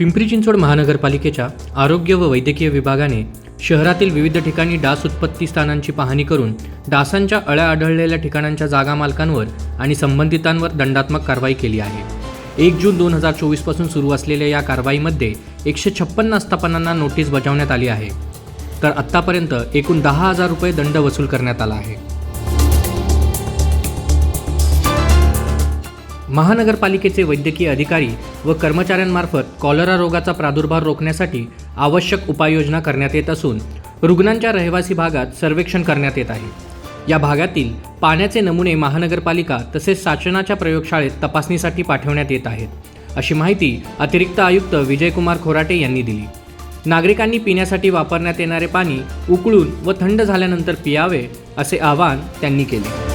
पिंपरी चिंचवड महानगरपालिकेच्या आरोग्य व वैद्यकीय विभागाने शहरातील विविध ठिकाणी डास उत्पत्ती स्थानांची पाहणी करून डासांच्या अळ्या आढळलेल्या ठिकाणांच्या जागा मालकांवर आणि संबंधितांवर दंडात्मक कारवाई केली आहे. एक जून दोन हजार चोवीसपासून सुरू असलेल्या या कारवाईमध्ये एकशे छप्पन्न आस्थापनांना नोटीस बजावण्यात आली आहे. तर आत्तापर्यंत एकूण दहा हजार रुपये दंड वसूल करण्यात आला आहे. महानगरपालिकेचे वैद्यकीय अधिकारी व कर्मचाऱ्यांमार्फत कॉलरा रोगाचा प्रादुर्भाव रोखण्यासाठी आवश्यक उपाययोजना करण्यात येत असून रुग्णांच्या रहिवासी भागात सर्वेक्षण करण्यात येत आहे. या भागातील पाण्याचे नमुने महानगरपालिका तसेच साचनाच्या प्रयोगशाळेत तपासणीसाठी पाठवण्यात येत आहेत अशी माहिती अतिरिक्त आयुक्त विजयकुमार खोराटे यांनी दिली. नागरिकांनी पिण्यासाठी वापरण्यात येणारे पाणी उकळून व थंड झाल्यानंतर पियावे असे आवाहन त्यांनी केले.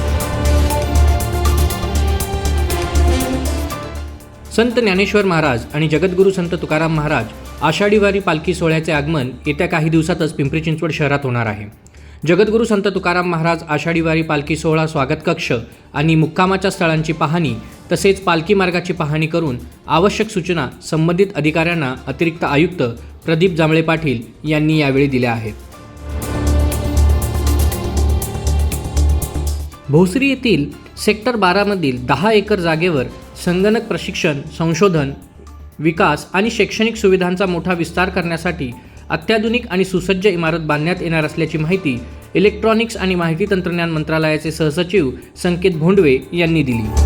संत ज्ञानेश्वर महाराज आणि जगद्गुरू संत तुकाराम महाराज आषाढी वारी पालखी सोहळ्याचे आगमन येत्या काही दिवसातच पिंपरी चिंचवड शहरात होणार आहे. जगद्गुरू संत तुकाराम महाराज आषाढी वारी पालखी सोहळा स्वागत कक्ष आणि मुक्कामाच्या स्थळांची पाहणी तसेच पालखी मार्गाची पाहणी करून आवश्यक सूचना संबंधित अधिकाऱ्यांना अतिरिक्त आयुक्त प्रदीप जांभळे पाटील यांनी यावेळी दिल्या आहेत. भोसरी येथील सेक्टर बारामधील दहा एकर जागेवर संगणक प्रशिक्षण संशोधन विकास आणि शैक्षणिक सुविधांचा मोठा विस्तार करण्यासाठी अत्याधुनिक आणि सुसज्ज इमारत बांधण्यात येणार असल्याची माहिती इलेक्ट्रॉनिक्स आणि माहिती तंत्रज्ञान मंत्रालयाचे सहसचिव संकेत भोंडवे यांनी दिली.